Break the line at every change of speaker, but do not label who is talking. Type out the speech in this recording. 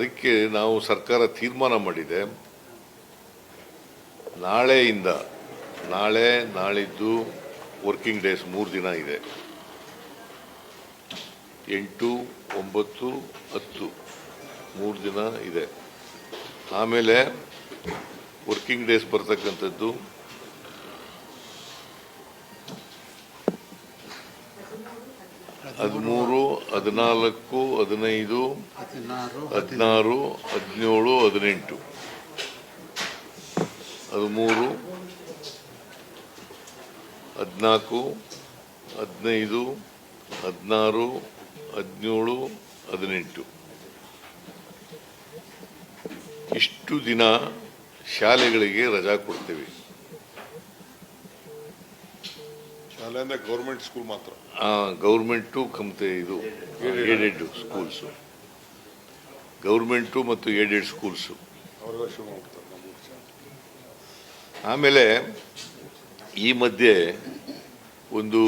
ಅದಕ್ಕೆ ನಾವು ಸರ್ಕಾರ ತೀರ್ಮಾನ ಮಾಡಿದೆ. ನಾಳೆಯಿಂದ, ನಾಳೆ, ನಾಳಿದ್ದು ವರ್ಕಿಂಗ್ ಡೇಸ್ ಮೂರು ದಿನ ಇದೆ. ಎಂಟು, ಒಂಬತ್ತು, ಹತ್ತು ಮೂರು ದಿನ ಇದೆ. ಆಮೇಲೆ ವರ್ಕಿಂಗ್ ಡೇಸ್ ಬರ್ತಕ್ಕಂಥದ್ದು ಹದಿಮೂರು ಹದಿನಾಲ್ಕು ಹದಿನೈದು
ಹದಿನಾರು
ಹದಿನೇಳು ಹದಿನೆಂಟು. ಹದಿಮೂರು ಹದಿನಾಲ್ಕು ಹದಿನೈದು ಹದಿನಾರು ಹದಿನೇಳು ಹದಿನೆಂಟು. ಇಷ್ಟು ದಿನ ಶಾಲೆಗಳಿಗೆ ರಜಾ ಕೊಡ್ತೇವೆ.
ಶಾಲೆ ಅಂದ್ರೆ ಗೌರ್ಮೆಂಟ್ ಸ್ಕೂಲ್ ಮಾತ್ರ.
ಗೌರ್ಮೆಂಟು ಕಮತೆ ಇದು ಏಡೆಡ್ ಸ್ಕೂಲ್ಸು ಗೌರ್ಮೆಂಟು ಮತ್ತು ಏಡೆಡ್ ಸ್ಕೂಲ್ಸು. ಆಮೇಲೆ ಈ ಮಧ್ಯೆ ಒಂದು